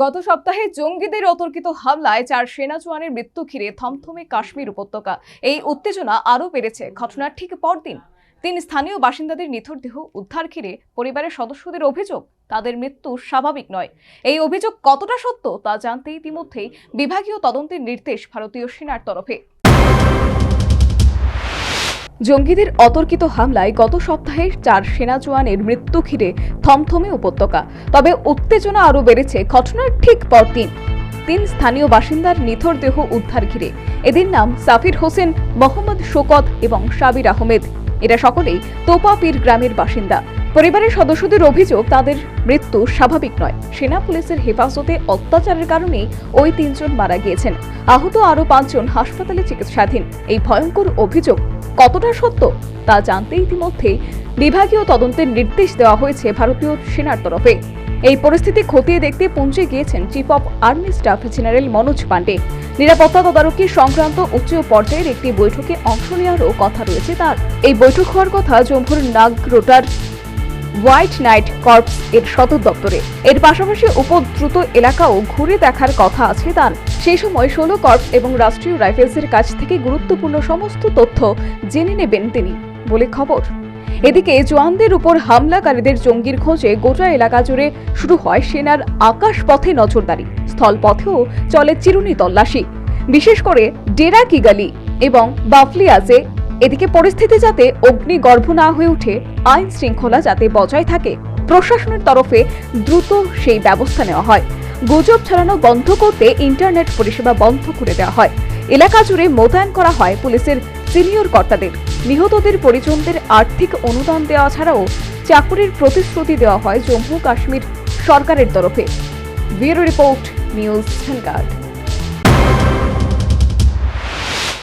গত সপ্তাহে জঙ্গিদের অতর্কিত হামলায় চার সেনা জওয়ানের মৃত্যু ঘিরে থমথমে কাশ্মীর উপত্যকা। এই উত্তেজনা আরও বেড়েছে। ঘটনার ঠিক পরদিন তিন স্থানীয় বাসিন্দাদের নিথর দেহ উদ্ধার ঘিরে পরিবারের সদস্যদের অভিযোগ, তাদের মৃত্যু স্বাভাবিক নয়। এই অভিযোগ কতটা সত্য তা জানতে ইতিমধ্যেই বিভাগীয় তদন্তের নির্দেশ ভারতীয় সেনার তরফে। জঙ্গিদের অতর্কিত হামলায় গত সপ্তাহে চার সেনা জওয়ানের মৃত্যু ঘিরে থমথমে উপত্যকা। তবে উত্তেজনা আরও বেড়েছে ঘটনার ঠিক পরদিন। তিন স্থানীয় বাসিন্দার নিথর দেহ উদ্ধার ঘিরে। এদের নাম সাফির হোসেন, মোহাম্মদ শোকত এবং সাবির আহমেদ। এরা সকলেই তোপাপীর গ্রামের বাসিন্দা। পরিবারের সদস্যদের অভিযোগ, তাদের মৃত্যু স্বাভাবিক নয়। সেনা পুলিশের হেফাজতে অত্যাচারের কারণেই ওই তিনজন মারা গিয়েছেন। আহত আরও পাঁচজন হাসপাতালে চিকিৎসাধীন। এই ভয়ঙ্কর অভিযোগ কতটা সত্য তা জানতে ইতিমধ্যে বিভাগীয় তদন্তের নির্দেশ দেওয়া হয়েছে ভারতীয় সেনার তরফে। এই পরিস্থিতি খতিয়ে দেখতে পৌঁছে গিয়েছেন chief of army staff general Manoj Pande. নিরাপত্তা তদারকি সংক্রান্ত উচ্চ পর্যায়ের একটি বৈঠকে অংশ নেওয়ারও কথা রয়েছে তার। এই বৈঠক হওয়ার কথা জম্মুর নাগরোটার হোয়াইট নাইট কর্পস এর সদর দপ্তরে। এর পাশাপাশি উপদ্রুত এলাকাও ঘুরে দেখার কথা আছে তার। সেই সময় ষোলো কর্পস এবং রাষ্ট্রীয় রাইফেলসের কাছ থেকে গুরুত্বপূর্ণ সমস্ত তথ্য জেনে নেবেন তিনি বলে খবর। এদিকে জওয়ানদের উপর হামলাকারীদের জঙ্গির খোঁজে গোটা এলাকা জুড়ে শুরু হয় সেনার আকাশ পথে নজরদারি, স্থলপথেও চলে চিরুনি তল্লাশি। বিশেষ করে ডেরা কিগালি এবং বাফলিয়াজে এদিকে পরিস্থিতি যাতে অগ্নিগর্ভ না হয়ে ওঠে আইন শৃঙ্খলা যাতে বজায় থাকে, প্রশাসনের তরফে দ্রুত সেই ব্যবস্থা নেওয়া হয়। গুজব ছড়ানো বন্ধ করতে ইন্টারনেট পরিষেবা বন্ধ করে দেওয়া হয়। এলাকা জুড়ে মোতায়েন করা হয় পুলিশের সিনিয়র কর্তাদের। নিহতদের পরিজনদের আর্থিক অনুদান দেওয়া ছাড়াও চাকুরির প্রতিশ্রুতি দেওয়া হয় জম্মু কাশ্মীর সরকারের তরফে। Bureau report, news vanguard